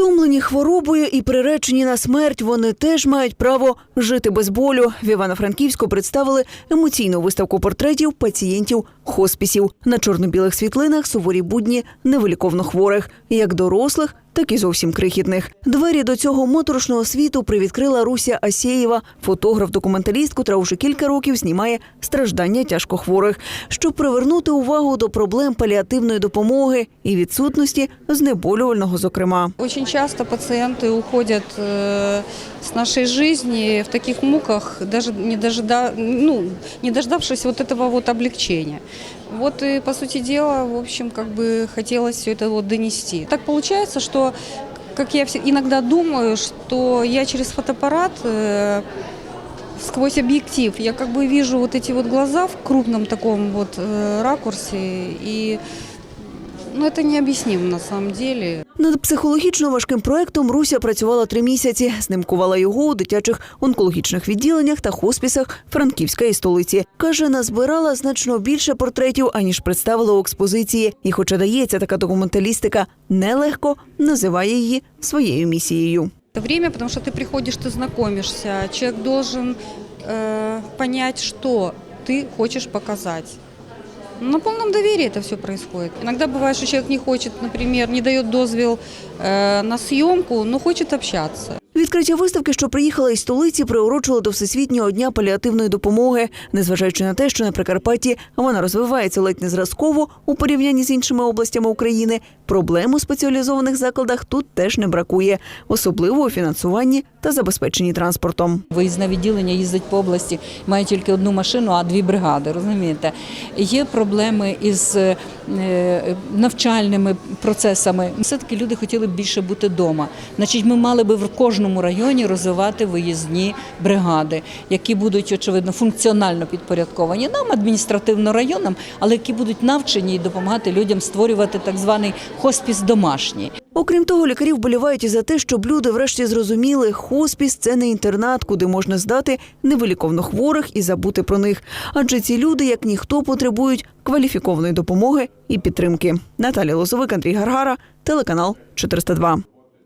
Втомлені хворобою і приречені на смерть, вони теж мають право жити без болю. В Івано-Франківську представили емоційну виставку портретів пацієнтів хоспісів. На чорно-білих світлинах суворі будні невиліковно хворих, як дорослих, так і зовсім крихітних. Двері до цього моторошного світу привідкрила Руся Асєєва, фотограф-документаліст, котра уже кілька років знімає страждання тяжкохворих, щоб привернути увагу до проблем паліативної допомоги і відсутності знеболювального, зокрема. Очень часто пациенты уходят э, с нашей жизни в таких муках, даже не, дожида, ну, не дождавшись вот этого вот облегчения. Вот и, по сути дела, в общем, как бы хотелось все это вот донести. Так получается, что, как я все- иногда думаю, что я через фотоаппарат э, сквозь объектив, я как бы вижу вот эти вот глаза в крупном таком вот э, ракурсе, и ну, это необъяснимо на самом деле. Над психологічно важким проектом Руся працювала три місяці. Знимкувала його у дитячих онкологічних відділеннях та хоспісах Франківської столиці. Каже, назбирала значно більше портретів, аніж представила у експозиції. І, хоча дається така документалістика нелегко, називає її своєю місією. Это время, потому что ты приходишь, ты знакомишься. Человек должен э, понять, что ты хочешь показать. На полном доверии это все происходит. Иногда бывает, что человек не хочет, например, не дает дозвел э, на съемку, но хочет общаться. Відкриття виставки, що приїхала із столиці, приурочили до Всесвітнього дня паліативної допомоги, незважаючи на те, що на Прикарпатті вона розвивається ледь не зразково у порівнянні з іншими областями України. Проблем у спеціалізованих закладах тут теж не бракує, особливо у фінансуванні та забезпеченні транспортом. Виїзне відділення їздить по області, має тільки одну машину, а дві бригади. Розумієте, є проблеми із е, навчальними процесами. Все таки люди хотіли б більше бути вдома. Значить, ми мали би в кожному районі розвивати виїзні бригади, які будуть очевидно функціонально підпорядковані нам, адміністративно районам, але які будуть навчені і допомагати людям створювати так званий хоспіс домашній. Окрім того, лікарі вболівають і за те, щоб люди врешті зрозуміли, хоспіс це не інтернат, куди можна здати невиліковно хворих і забути про них. Адже ці люди, як ніхто, потребують кваліфікованої допомоги і підтримки. Наталія Лозовик, Андрій Гаргара, телеканал 402.